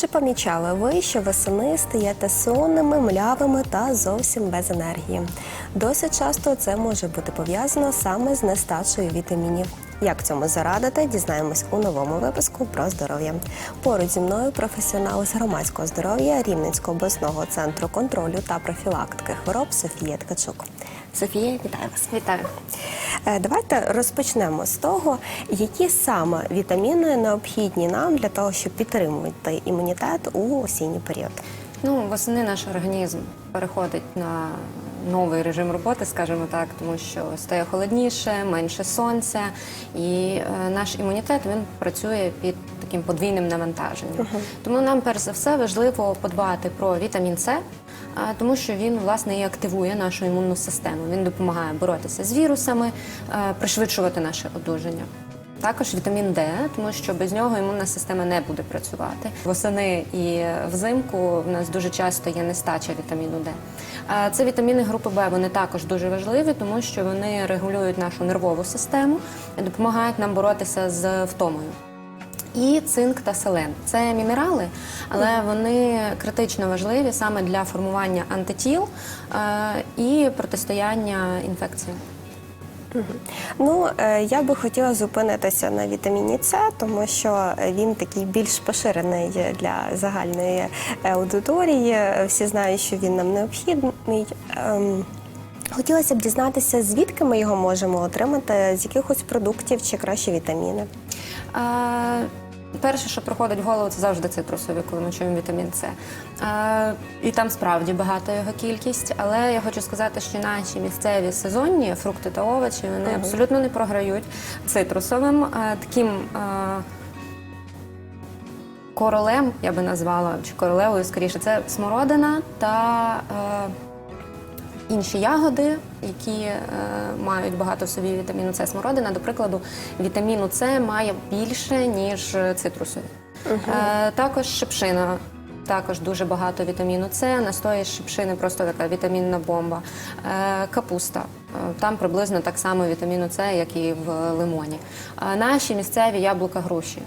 Чи помічали ви, що восени стаєте сонними, млявими та зовсім без енергії? Досить часто це може бути пов'язано саме з нестачею вітамінів. Як цьому зарадити, дізнаємось у новому випуску про здоров'я. Поруч зі мною професіонал з громадського здоров'я Рівненського обласного центру контролю та профілактики хвороб Софія Ткачук. Софія, вітаю вас. Вітаю. Е, Давайте розпочнемо з того, які саме вітаміни необхідні нам для того, щоб підтримувати імунітет у осінній період. Ну, восени наш організм переходить на новий режим роботи, скажімо так, тому що стає холодніше, менше сонця, і е, наш імунітет він працює під таким подвійним навантаженням. Тому нам перш за все важливо подбати про вітамін С. а, Тому що він власне і активує нашу імунну систему. Він допомагає боротися з вірусами, е, пришвидшувати наше одужання. Також вітамін Д, тому що без нього імунна система не буде працювати. Восени і взимку в нас дуже часто є нестача вітаміну Д. А Це вітаміни групи Б, вони також дуже важливі, тому що вони регулюють нашу нервову систему і допомагають нам боротися з втомою. І цинк та селен це мінерали, але вони критично важливі саме для формування антитіл е, і протистояння інфекціям. Ну, е, я би хотіла зупинитися на вітаміні С, тому що він такий більш поширений для загальної е, аудиторії. Всі знають, що він нам необхідний. Ем, Хотілося б дізнатися, звідки ми його можемо отримати, з якихось продуктів чи краще вітаміни. Перше, що приходить в голову, це завжди цитрусові, коли ми чуємо вітамін С. А, і там справді багата його кількість, але я хочу сказати, що наші місцеві сезонні фрукти та овочі вони абсолютно не програють цитрусовим. А, таким а, королем, я би назвала, чи королевою скоріше, це смородина та. е, інші ягоди, які е, мають багато в собі вітаміну С. Смородина, до прикладу, вітаміну С має більше, ніж цитрусові. Е, також шипшина. Також дуже багато вітаміну С, настої шипшини просто така вітамінна бомба. Е, капуста. Е, Там приблизно так само вітаміну С, як і в лимоні. Е, Наші місцеві яблука груші.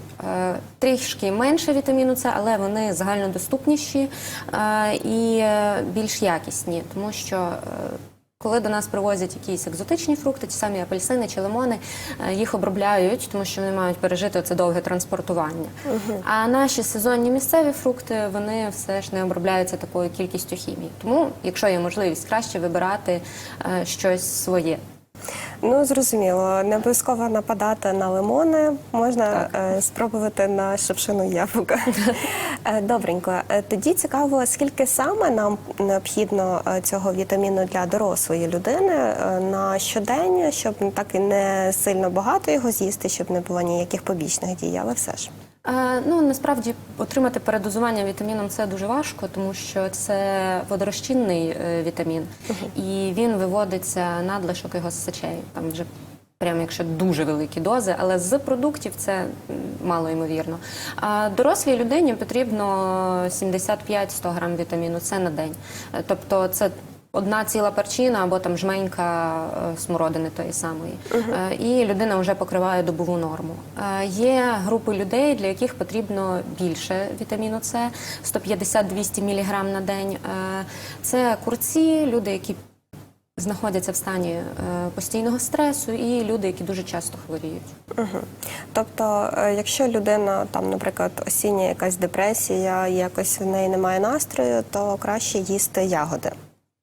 Трішки менше вітаміну С, але вони загальнодоступніші і більш якісні, тому що коли до нас привозять якісь екзотичні фрукти, ті самі апельсини чи лимони, е, їх обробляють, тому що вони мають пережити це довге транспортування. А наші сезонні місцеві фрукти вони все ж не обробляються такою кількістю хімії. Тому, якщо є можливість, краще вибирати е, щось своє. Ну, зрозуміло, не обов'язково нападати на лимони, можна е, спробувати на шипшину яблука. Е, Добренько. Е, Тоді цікаво, скільки саме нам необхідно е, цього вітаміну для дорослої людини на щодень, щоб так і не сильно багато його з'їсти, щоб не було ніяких побічних дій, але все ж. Е, Ну насправді отримати передозування вітаміном С дуже важко, тому що це водорозчинний е, вітамін, і він виводиться надлишок його з сечею. Там вже прямо якщо дуже великі дози, але з продуктів це мало ймовірно. А дорослій людині потрібно 75-100 грам вітаміну С на день. Е, Тобто це Одна ціла перчина або там жменька е, смородини тої самої, Е, і людина вже покриває добову норму. Е, Є групи людей, для яких потрібно більше вітаміну С, 150-200 мг на день. Це курці, люди, які знаходяться в стані постійного стресу, і люди, які дуже часто хворіють. Угу. Тобто, якщо людина там, наприклад, осіння якась депресія, якось в неї немає настрою, то краще їсти ягоди,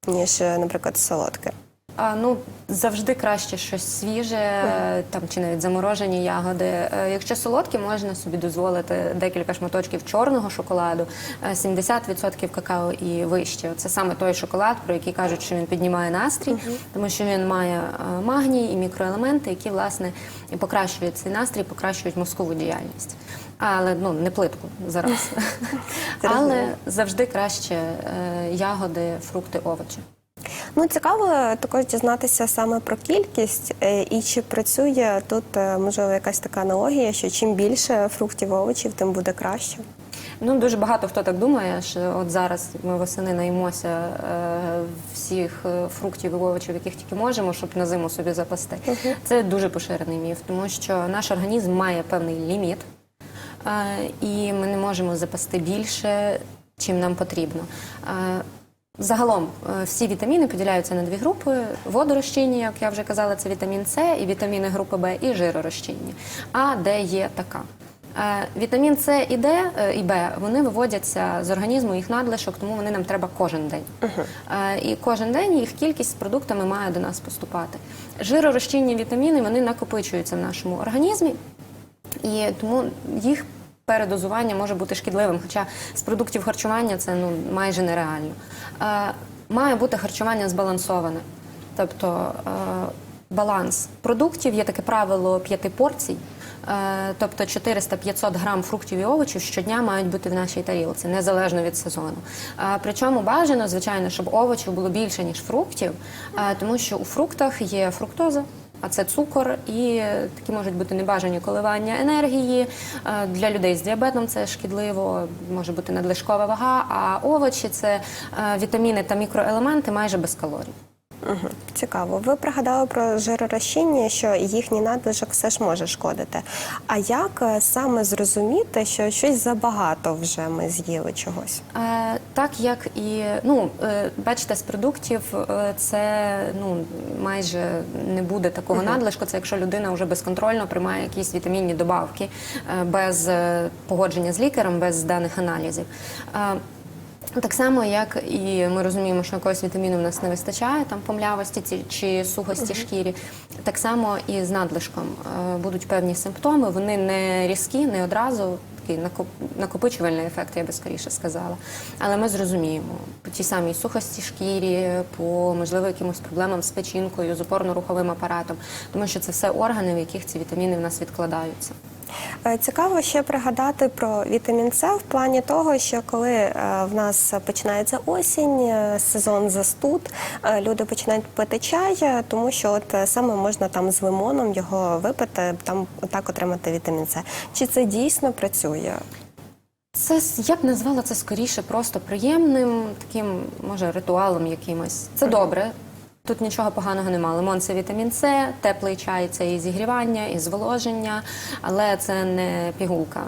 ніж, наприклад, солодке. А, ну, завжди краще щось свіже, е, там чи навіть заморожені ягоди. Е, Якщо солодкі, можна собі дозволити декілька шматочків чорного шоколаду, е, 70% какао і вище. Це саме той шоколад, про який кажуть, що він піднімає настрій, тому що він має е, магній і мікроелементи, які власне покращують цей настрій, покращують мозкову діяльність. Але ну не плитку зараз. Але завжди краще е, ягоди, фрукти, овочі. Ну, цікаво також дізнатися саме про кількість е, і чи працює тут, е, можливо, якась така аналогія, що чим більше фруктів, овочів, тим буде краще. Ну, дуже багато хто так думає, що от зараз ми восени наїмося е, всіх е, фруктів і овочів, яких тільки можемо, щоб на зиму собі запасти. Це дуже поширений міф, тому що наш організм має певний ліміт, е, і ми не можемо запасти більше, чим нам потрібно. Е, Загалом е, всі вітаміни поділяються на дві групи: водорозчинні, як я вже казала, це вітамін С, і вітаміни групи Б, і жиророзчинні. А де є така. Е, Вітамін С і Д е, і Б вони виводяться з організму їх надлишок, тому вони нам треба кожен день. Е, І кожен день їх кількість з продуктами має до нас поступати. Жиророзчинні вітаміни вони накопичуються в нашому організмі, і тому їх передозування може бути шкідливим, хоча з продуктів харчування це ну майже нереально. Е, має бути харчування збалансоване, тобто е, баланс продуктів є таке правило п'яти порцій. Е, Тобто 400-500 грам фруктів і овочів щодня мають бути в нашій тарілці, незалежно від сезону. Е, Причому бажано, звичайно, щоб овочів було більше, ніж фруктів, е, тому що у фруктах є фруктоза, а це цукор, і такі можуть бути небажані коливання енергії. Е, Для людей з діабетом це шкідливо, може бути надлишкова вага, а овочі це е, вітаміни та мікроелементи майже без калорій. Угу. Цікаво. Ви пригадали про жиророзчинні, що їхній надлишок все ж може шкодити. А як е, саме зрозуміти, що щось забагато вже ми з'їли чогось? Е, так як і ну е, бачите, з продуктів е, це ну майже не буде такого надлишку. Це якщо людина вже безконтрольно приймає якісь вітамінні добавки е, без е, погодження з лікарем, без даних аналізів. Е, так само, як і ми розуміємо, що якогось вітаміну в нас не вистачає, там помлявості ці- чи сухості шкірі. Так само і з надлишком Е, будуть певні симптоми. Вони не різкі, не одразу. Такий накоп- накопичувальний ефект, я би скоріше сказала. Але ми зрозуміємо по тій самій сухості шкірі, по можливо якимось проблемам з печінкою, з опорно-руховим апаратом, тому що це все органи, в яких ці вітаміни в нас відкладаються. Е, Цікаво ще пригадати про вітамін С в плані того, що коли е, в нас починається осінь, е, сезон застуд, люди починають пити чай, тому що от саме можна там з лимоном його випити, там так отримати вітамін С. Чи це дійсно працює? Це я б назвала це скоріше просто приємним, таким може ритуалом якимось. Це добре. Тут нічого поганого немає. Лимон це вітамін С, теплий чай це і зігрівання, і зволоження, але це не пігулка,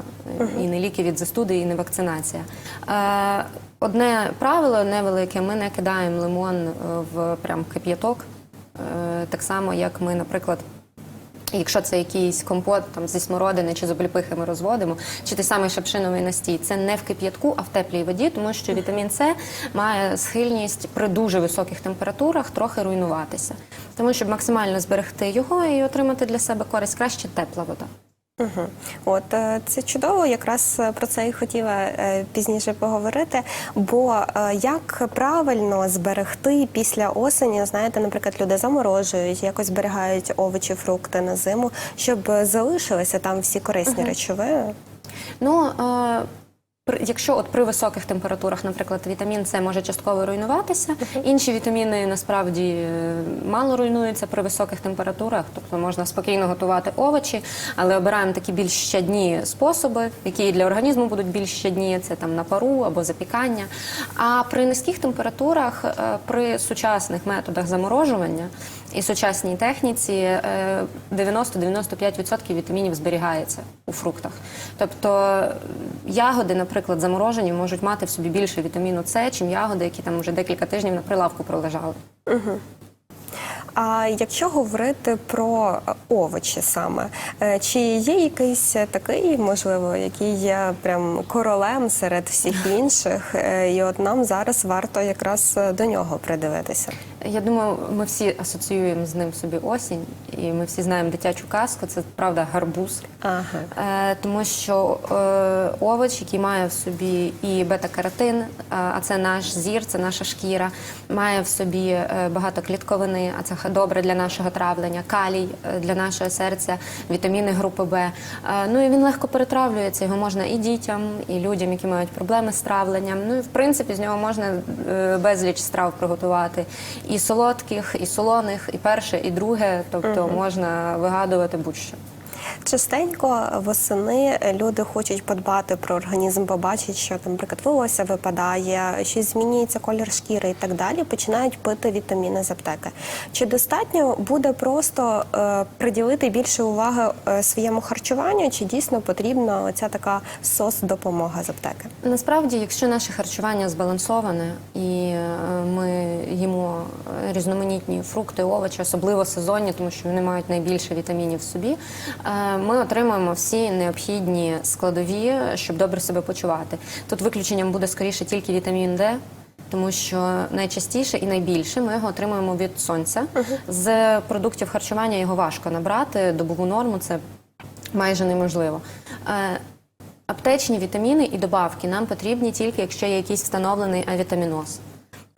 і не ліки від застуди, і не вакцинація. Е, одне правило невелике: ми не кидаємо лимон е, в прям кип'яток. Е, так само, як ми, наприклад, Якщо це якийсь компот там зі смородини чи з обліпихи ми розводимо, чи той самий шапшиновий настій, це не в кип'ятку, а в теплій воді, тому що вітамін С має схильність при дуже високих температурах трохи руйнуватися. Тому щоб максимально зберегти його і отримати для себе користь, краще тепла вода. Угу. От е, це чудово, якраз е, про це і хотіла е, пізніше поговорити. Бо як правильно зберегти після осені, знаєте, наприклад, люди заморожують, якось зберігають овочі, фрукти на зиму, щоб залишилися там всі корисні речовини. Ну якщо от при високих температурах, наприклад, вітамін С може частково руйнуватися, інші вітаміни насправді е, мало руйнуються при високих температурах, тобто можна спокійно готувати овочі, але обираємо такі більш щадні способи, які для організму будуть більш щадні, це там на пару або запікання. А при низьких температурах, е, при сучасних методах заморожування і сучасній техніці е, 90-95% вітамінів зберігається у фруктах. Тобто е, ягоди, наприклад, заморожені можуть мати в собі більше вітаміну С, чим ягоди, які там вже декілька тижнів на прилавку пролежали. А якщо говорити про е, овочі саме, е, чи є якийсь такий, можливо, який є прям королем серед всіх інших, е, і от нам зараз варто якраз е, до нього придивитися? Я думаю, ми всі асоціюємо з ним собі осінь, і ми всі знаємо дитячу казку. Це правда гарбуз. Ага. Е, тому що е, овоч, який має в собі і бета-каротин, е, а це наш зір, це наша шкіра, має в собі е, багато клітковини, а це добре для нашого травлення, калій е, для нашого серця, вітаміни групи Б. Е, ну і він легко перетравлюється. Його можна і дітям, і людям, які мають проблеми з травленням. Ну і в принципі з нього можна е, безліч страв приготувати. І солодких, і солоних, і перше, і друге. Тобто можна вигадувати будь-що. Частенько восени люди хочуть подбати про організм, побачать, що там, наприклад, волосся випадає, щось змінюється колір шкіри і так далі. Починають пити вітаміни з аптеки. Чи достатньо буде просто е, приділити більше уваги е, своєму харчуванню, чи дійсно потрібна оця така сос-допомога з аптеки? Насправді, якщо наше харчування збалансоване і е, ми різноманітні фрукти, овочі, особливо сезонні, тому що вони мають найбільше вітамінів в собі, е, ми отримуємо всі необхідні складові, щоб добре себе почувати. Тут виключенням буде скоріше тільки вітамін Д. Тому що найчастіше і найбільше ми його отримуємо від сонця. З продуктів харчування його важко набрати. Добову норму це майже неможливо. Е, Аптечні вітаміни і добавки нам потрібні тільки, якщо є якийсь встановлений авітаміноз.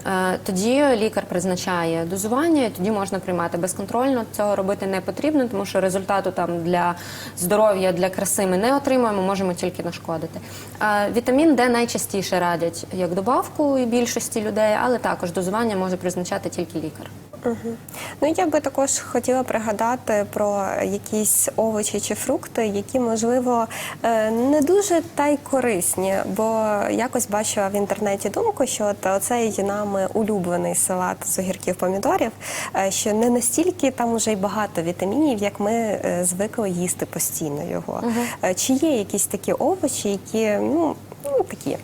Е, Тоді лікар призначає дозування, і тоді можна приймати безконтрольно. Цього робити не потрібно, тому що результату там для здоров'я, для краси ми не отримуємо, можемо тільки нашкодити. Е, Вітамін Д найчастіше радять як добавку і більшості людей, але також дозування може призначати тільки лікар. Ну я би також хотіла пригадати про якісь овочі чи фрукти, які можливо е, не дуже та й корисні. Бо якось бачила в інтернеті думку, що от оцей нами улюблений салат з огірків помідорів, е, що не настільки там уже й багато вітамінів, як ми е, звикли їсти постійно його. Е, Чи є якісь такі овочі, які ну, ну такі?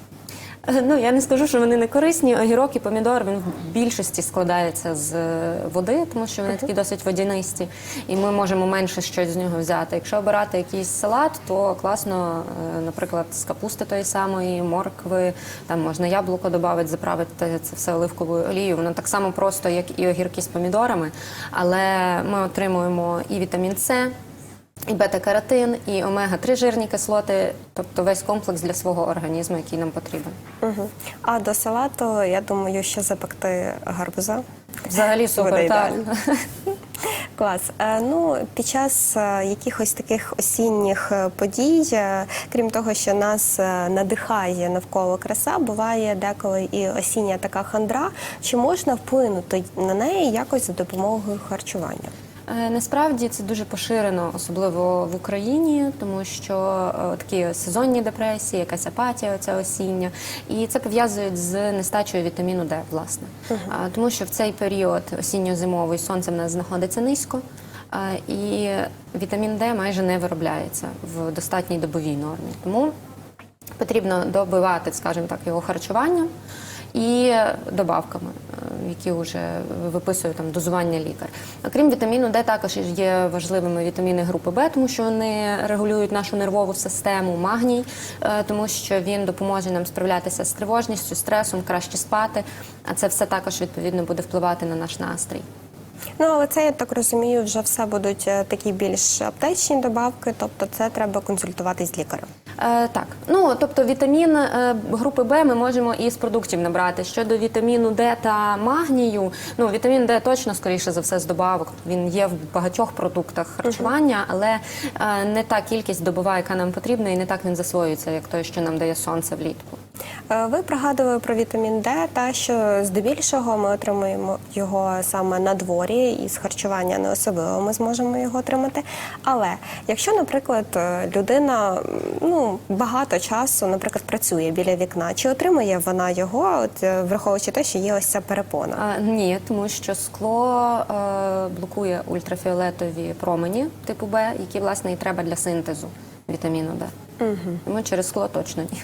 Е, Ну я не скажу, що вони не корисні. Огірок і помідор він в більшості складається з е, води, тому що вони такі досить водянисті, і ми можемо менше щось з нього взяти. Якщо обирати якийсь салат, то класно, е, наприклад, з капусти тої самої, моркви, там можна яблуко додати, заправити це все оливковою олією. Воно так само просто, як і огірки з помідорами, але ми отримуємо і вітамін С. І бета-каротин, і омега-3 жирні кислоти, тобто весь комплекс для свого організму, який нам потрібен. Угу. А до салату, я думаю, що запекти гарбуза. Взагалі супер, так. Клас. Е, Ну, під час е, якихось таких осінніх е, подій, крім того, що нас надихає навколо краса, буває деколи і осіння така хандра. Чи можна вплинути на неї якось за допомогою харчування? Е, Насправді це дуже поширено, особливо в Україні, тому що е, такі сезонні депресії, якась апатія, оця осіння, і це пов'язують з нестачею вітаміну Д, власне. А, Тому що в цей період осінньо-зимовий сонце в нас знаходиться низько. І вітамін Д майже не виробляється в достатній добовій нормі. Тому потрібно добивати, скажімо так, його харчуванням і добавками, які вже виписує там дозування лікар. Окрім вітаміну Д, також є важливими вітаміни групи Б, тому що вони регулюють нашу нервову систему, магній, е, тому що він допоможе нам справлятися з тривожністю, стресом, краще спати. А це все також відповідно буде впливати на наш настрій. Ну, але це, я так розумію, вже все будуть е, такі більш аптечні добавки, тобто це треба консультуватись з лікарем. Е, так, ну тобто вітамін е, групи Б ми можемо і з продуктів набрати. Щодо вітаміну Д та магнію, ну вітамін Д точно скоріше за все з добавок. Він є в багатьох продуктах харчування, але е, не та кількість добова, яка нам потрібна, і не так він засвоюється, як той, що нам дає сонце влітку. Е, Ви пригадували про вітамін Д, та що здебільшого ми отримуємо його саме на дворі, і з харчування не особливо ми зможемо його отримати. Але якщо, наприклад, е, людина ну багато часу, наприклад, працює біля вікна, чи отримує вона його, от е, враховуючи те, що є ось ця перепона? А, ні, тому що скло е, блокує ультрафіолетові промені типу Б, які власне і треба для синтезу вітаміну Д. Угу. Тому через скло точно ні.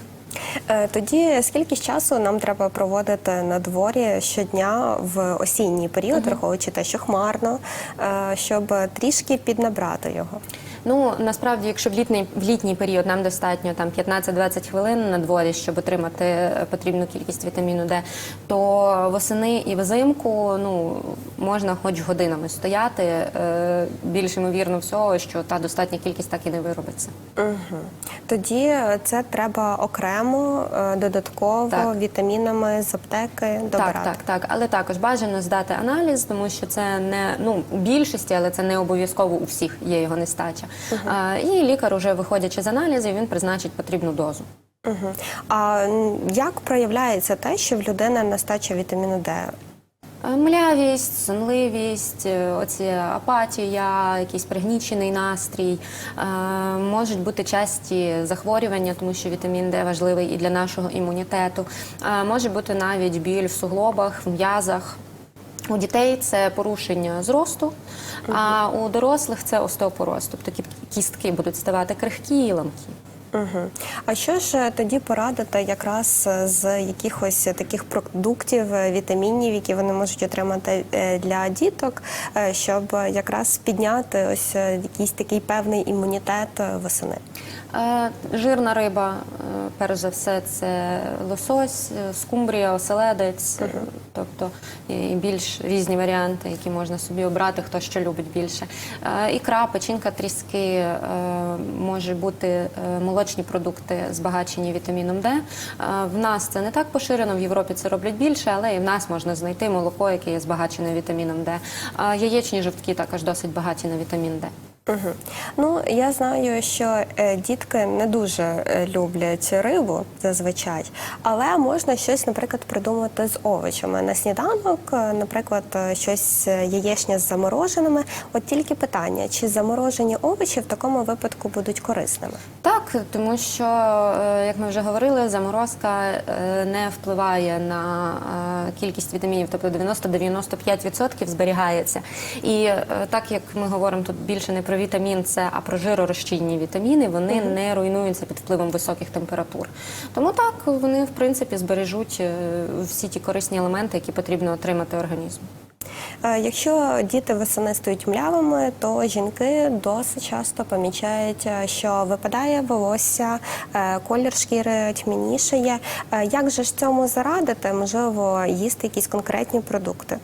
Е, Тоді скільки часу нам треба проводити на дворі щодня в осінній період, враховуючи те, що хмарно, е, щоб трішки піднабрати його? Ну насправді, якщо в літній в літній період нам достатньо там 15-20 хвилин на дворі, щоб отримати е, потрібну кількість вітаміну Д, то восени і взимку ну можна хоч годинами стояти. Е, більш ймовірно всього, що та достатня кількість так і не виробиться. Угу. Тоді це треба окремо, е, додатково Так. вітамінами з аптеки добирати. Так, так, так. Але також бажано здати аналіз, тому що це не ну у більшості, але це не обов'язково у всіх є його нестача. А, і лікар, уже виходячи з аналізів, він призначить потрібну дозу. Угу. А як проявляється те, що в людини нестача вітаміну Д? Е, Млявість, сонливість, е, оці апатія, якийсь пригнічений настрій. Е, Можуть бути часті захворювання, тому що вітамін Д важливий і для нашого імунітету. Може бути навіть біль в суглобах, в м'язах. У дітей це порушення зросту, а у дорослих це остеопороз, тобто кістки будуть ставати крихкі і ламкі. Угу. А що ж е, тоді порадити якраз е, з якихось таких продуктів, е, вітамінів, які вони можуть отримати для діток, щоб якраз підняти ось якийсь такий певний імунітет восени? Е, Жирна риба, е, перш за все, це лосось, е, скумбрія, оселедець, е, тобто і більш різні варіанти, які можна собі обрати, хто що любить більше. Ікра, печінка, тріски, може бути молочні продукти, збагачені вітаміном Д. В нас це не так поширено, в Європі це роблять більше, але і в нас можна знайти молоко, яке є збагачене вітаміном Д. Яєчні жовтки також досить багаті на вітамін Д. Угу. Ну я знаю, що е, дітки не дуже е, люблять рибу зазвичай, але можна щось, наприклад, придумати з овочами на сніданок, е, наприклад, е, щось яєчня з замороженими. От тільки питання, чи заморожені овочі в такому випадку будуть корисними? Так, тому що, як ми вже говорили, заморозка не впливає на кількість вітамінів, тобто 90-95% зберігається. І так як ми говоримо тут більше не про вітамін С, а про жиророзчинні вітаміни, вони не руйнуються під впливом високих температур. Тому так вони в принципі збережуть е, всі ті корисні елементи, які потрібно отримати організму. Е, Якщо діти восени стають млявими, то жінки досить часто помічають, е, що випадає волосся, колір шкіри тьмянішає. Е, Як же ж цьому зарадити? Можливо, їсти якісь конкретні продукти?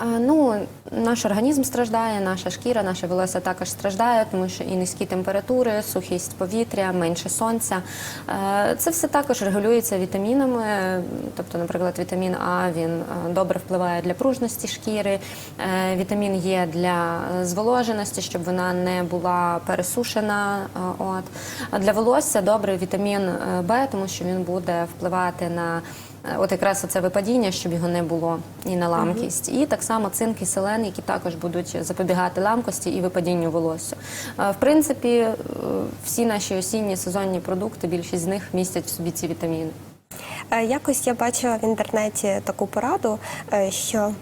Ну, наш організм страждає, наша шкіра, наше волосся також страждає, тому що і низькі температури, сухість повітря, менше сонця. Е, Це все також регулюється вітамінами. Тобто, наприклад, вітамін А він е, добре впливає для пружності шкіри, е, вітамін Є для зволоженості, щоб вона не була пересушена. От. Для волосся добре вітамін Б, тому що він буде впливати на От якраз оце випадіння, щоб його не було і на ламкість. І так само цинк і селен, які також будуть запобігати ламкості і випадінню волосся. Е, В принципі, е, всі наші осінні сезонні продукти, більшість з них містять в собі ці вітаміни. Е, Якось я бачила в інтернеті таку пораду, е, що е,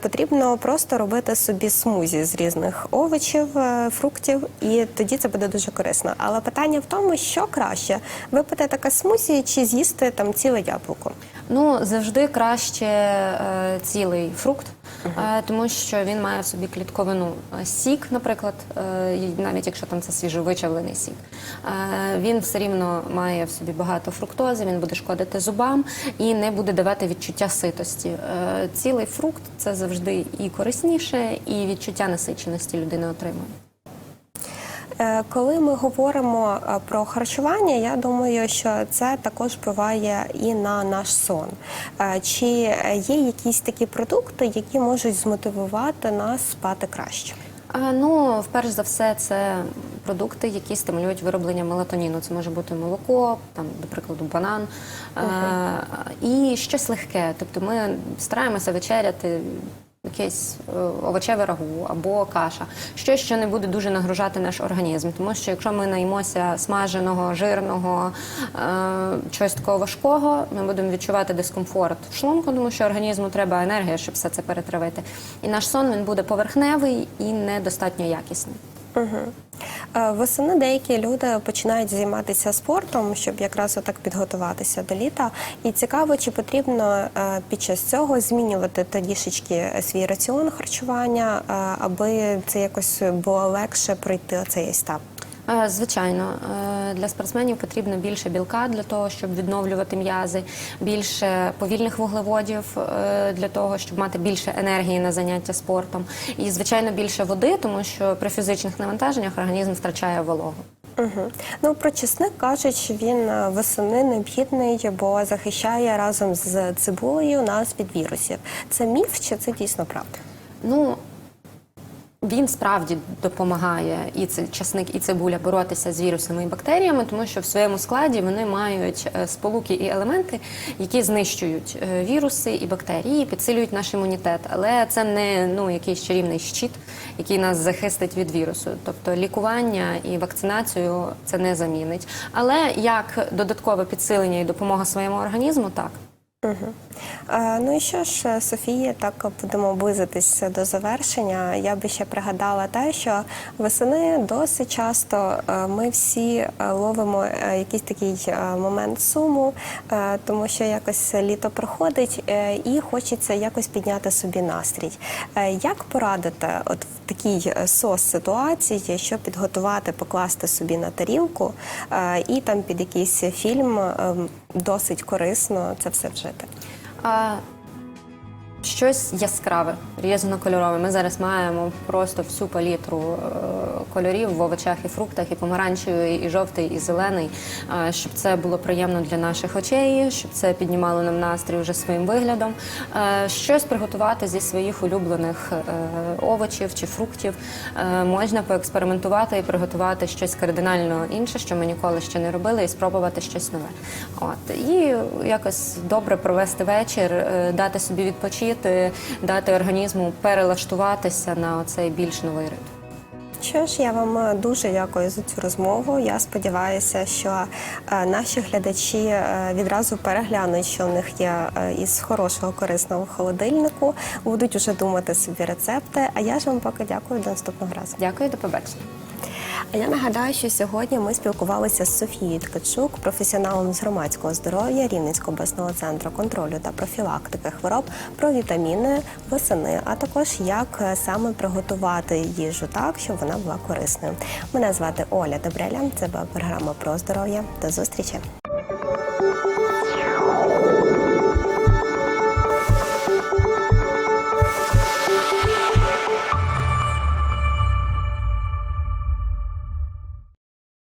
потрібно просто робити собі смузі з різних овочів, е, фруктів, і тоді це буде дуже корисно. Але питання в тому, що краще випити таке смузі чи з'їсти там ціле яблуко. Ну, завжди краще е, цілий фрукт, е, тому що він має в собі клітковину. Сік, наприклад, е, навіть якщо там це свіжовичавлений сік, він все рівно має в собі багато фруктози, він буде шкодити зубам і не буде давати відчуття ситості. Е, цілий фрукт це завжди і корисніше, і відчуття насиченості людина отримує. Е, Коли ми говоримо е, про харчування, я думаю, що це також впливає і на наш сон. Е, Чи є якісь такі продукти, які можуть змотивувати нас спати краще? Ну, вперше за все, це продукти, які стимулюють вироблення мелатоніну. Це може бути молоко, там, до прикладу, банан е, і щось легке. Тобто ми стараємося вечеряти. Якесь е, овочеве рагу або каша, щось, що не буде дуже нагружати наш організм. Тому що якщо ми наїмося смаженого, жирного, е, чогось такого важкого, ми будемо відчувати дискомфорт в шлунку, тому що організму треба енергія, щоб все це перетравити. І наш сон він буде поверхневий і недостатньо якісний. Угу. Восени деякі люди починають займатися спортом, щоб якраз отак підготуватися до літа. І цікаво, чи потрібно е, під час цього змінювати тодішечки свій раціон харчування, е, аби це якось було легше пройти цей етап. Е, Звичайно, Е, для спортсменів потрібно більше білка для того, щоб відновлювати м'язи, більше повільних вуглеводів е, для того, щоб мати більше енергії на заняття спортом, і звичайно більше води, тому що при фізичних навантаженнях організм втрачає вологу. Угу. Ну про чесник кажуть, що він восени необхідний, бо захищає разом з цибулею нас від вірусів. Це міф чи це дійсно правда? Ну Він справді допомагає і це часник, і цибуля боротися з вірусами і бактеріями, тому що в своєму складі вони мають е, сполуки і елементи, які знищують е, віруси і бактерії, підсилюють наш імунітет. Але це не ну якийсь чарівний щит, який нас захистить від вірусу. Тобто лікування і вакцинацію це не замінить. Але як додаткове підсилення і допомога своєму організму, так. Е, Ну і що ж, е, Софія, так будемо близитись до завершення. Я би ще пригадала те, що восени досить часто е, ми всі е, ловимо якийсь такий момент суму, тому що якось літо проходить і хочеться якось підняти собі настрій. Як порадити от в такій е, сос-ситуації, що підготувати, покласти собі на тарілку і там під якийсь фільм е, досить корисно це все вжити? Щось яскраве, різнокольорове. Ми зараз маємо просто всю палітру е, кольорів в овочах і фруктах, і помаранчевий, і жовтий, і зелений, е, щоб це було приємно для наших очей, щоб це піднімало нам настрій вже своїм виглядом. Е, щось приготувати зі своїх улюблених овочів чи фруктів. Можна поекспериментувати і приготувати щось кардинально інше, що ми ніколи ще не робили, і спробувати щось нове. От і якось добре провести вечір, дати собі відпочити, дати організму перелаштуватися на цей більш новий ритм. Що ж, я вам е, дуже дякую за цю розмову. Я сподіваюся, що е, наші глядачі е, відразу переглянуть, що в них є із хорошого корисного в холодильнику, будуть уже думати собі рецепти. А я ж вам поки дякую до наступного разу. Дякую, до побачення. А я нагадаю, що сьогодні ми спілкувалися з Софією Ткачук, професіоналом з громадського здоров'я Рівненського обласного центру контролю та профілактики хвороб про вітаміни, восени, а також як е, саме приготувати їжу так, щоб вона була корисною. Мене звати Оля Добреля. Це була програма про здоров'я. До зустрічі.